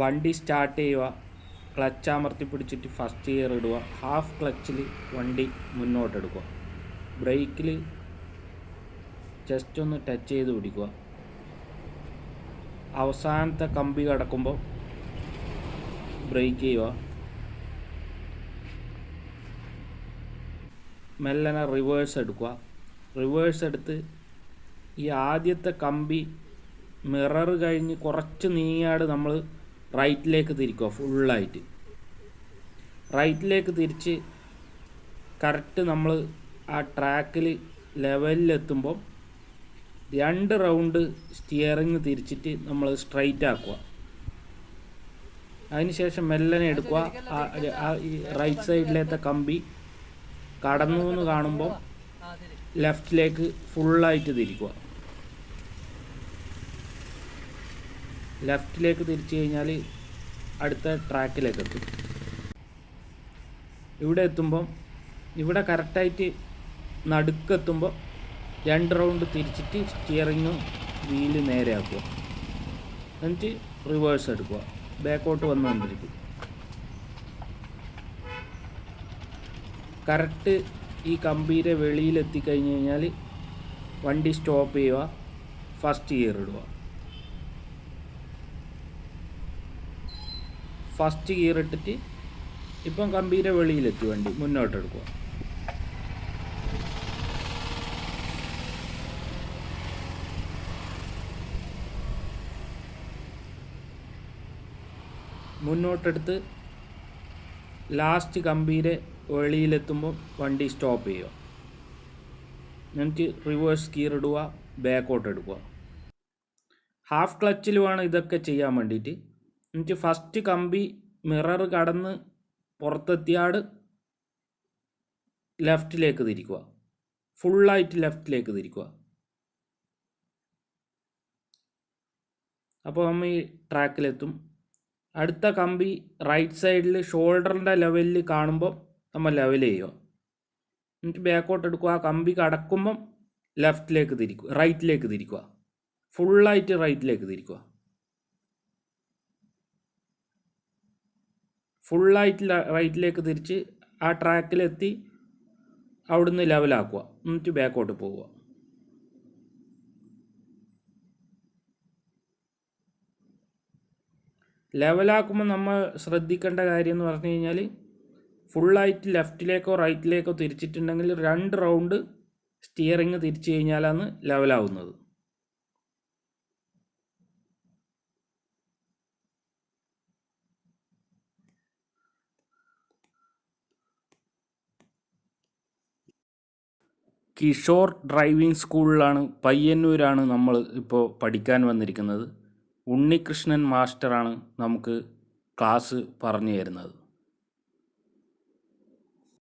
വണ്ടി സ്റ്റാർട്ട് ചെയ്യുക ക്ലച്ച് അമർത്തി പിടിച്ചിട്ട് ഫസ്റ്റ് ഗിയർ ഇടുക ഹാഫ് ക്ലച്ചിൽ വണ്ടി മുന്നോട്ടെടുക്കുക. ബ്രേക്കിൽ ജസ്റ്റ് ഒന്ന് ടച്ച് ചെയ്ത് പിടിക്കുക. അവസാനത്തെ കമ്പി കടക്കുമ്പോൾ ബ്രേക്ക് ചെയ്യുക. മെല്ലനെ റിവേഴ്സ് എടുക്കുക. റിവേഴ്സ് എടുത്ത് ഈ ആദ്യത്തെ കമ്പി മിറർ കഴിഞ്ഞ് കുറച്ച് നീങ്ങിയാട് നമ്മൾ റൈറ്റിലേക്ക് തിരിക്കുക ഫുള്ളായിട്ട് റൈറ്റിലേക്ക് തിരിച്ച് കറക്റ്റ് നമ്മൾ ആ ട്രാക്കിൽ ലെവലിലെത്തുമ്പം രണ്ട് റൗണ്ട് സ്റ്റിയറിങ് തിരിച്ചിട്ട് നമ്മൾ സ്ട്രൈറ്റ് ആക്കുക. അതിനുശേഷം മെല്ലനെ എടുക്കുക. ആ- റൈറ്റ് സൈഡിലത്തെ കമ്പി കടന്നു എന്ന് കാണുമ്പോൾ ലെഫ്റ്റിലേക്ക് ഫുള്ളായിട്ട് തിരിക്കുക. ലെഫ്റ്റിലേക്ക് തിരിച്ചു കഴിഞ്ഞാൽ അടുത്ത ട്രാക്കിലേക്ക് എത്തും ഇവിടെ എത്തുമ്പം ഇവിടെ കറക്റ്റായിട്ട് നടുക്കെത്തുമ്പോൾ രണ്ട് റൗണ്ട് തിരിച്ചിട്ട് സ്റ്റിയറിങ്ങും വീൽ നേരെയാക്കുക. എന്നിട്ട് റിവേഴ്സ് എടുക്കുക. ബാക്കോട്ട് വന്നുകൊണ്ടിരിക്കും. കറക്റ്റ് ഈ കമ്പീരെ വെളിയിലെത്തിക്കഴിഞ്ഞ് കഴിഞ്ഞാൽ വണ്ടി സ്റ്റോപ്പ് ചെയ്യുക ഫസ്റ്റ് ഗിയർ ഇടുക. ഫസ്റ്റ് ഗിയർ ഇട്ടിട്ട് ഇപ്പം കമ്പീരെ വെളിയിലെത്തി വണ്ടി മുന്നോട്ടെടുക്കുക മുന്നോട്ടെടുത്ത് ലാസ്റ്റ് കമ്പീരെ വെളിയിലെത്തുമ്പോൾ വണ്ടി സ്റ്റോപ്പ് ചെയ്യുക എന്നിട്ട് റിവേഴ്സ് ഗിയർ ഇടുക ബാക്കോട്ട് എടുക്കുക ഹാഫ് ക്ലച്ചിൽ വേണം ഇതൊക്കെ ചെയ്യാൻ വേണ്ടിയിട്ട് എന്നിട്ട് ഫസ്റ്റ് കമ്പി മിറർ കടന്ന് പുറത്തെത്തിയാട് ലെഫ്റ്റിലേക്ക് തിരിക്കുക. ഫുള്ളായിട്ട് ലെഫ്റ്റിലേക്ക് തിരിക്കുക. അപ്പോൾ നമ്മൾ ഈ ട്രാക്കിലെത്തും അടുത്ത കമ്പി റൈറ്റ് സൈഡിൽ ഷോൾഡറിന്റെ ലെവലിൽ കാണുമ്പോൾ നമ്മൾ ലെവൽ ചെയ്യുക. എന്നിട്ട് ബാക്കോട്ട് എടുക്കുക. ആ കമ്പി കടക്കുമ്പം ലെഫ്റ്റിലേക്ക് തിരിക്കുക. റൈറ്റിലേക്ക് തിരിക്കുക. ഫുള്ളായിട്ട് റൈറ്റിലേക്ക് തിരിക്കുക. ഫുള്ളായിട്ട് റൈറ്റിലേക്ക് തിരിച്ച് ആ ട്രാക്കിലെത്തി അവിടുന്ന് ലെവലാക്കുക എന്നിട്ട് ബാക്കോട്ട് പോവുക. ലെവലാക്കുമ്പോൾ നമ്മൾ ശ്രദ്ധിക്കേണ്ട കാര്യം എന്ന് പറഞ്ഞു കഴിഞ്ഞാൽ ഫുള്ളായിട്ട് ലെഫ്റ്റിലേക്കോ റൈറ്റിലേക്കോ തിരിച്ചിട്ടുണ്ടെങ്കിൽ രണ്ട് റൗണ്ട് സ്റ്റിയറിങ് തിരിച്ചു കഴിഞ്ഞാലാണ് ലെവലാവുന്നത് കിഷോർ ഡ്രൈവിംഗ് സ്കൂളിലാണ് പയ്യന്നൂരാണ് നമ്മൾ ഇപ്പോൾ പഠിക്കാൻ വന്നിരിക്കുന്നത്. ഉണ്ണികൃഷ്ണൻ മാസ്റ്ററാണ് നമുക്ക് ക്ലാസ് പറഞ്ഞു തരുന്നത്.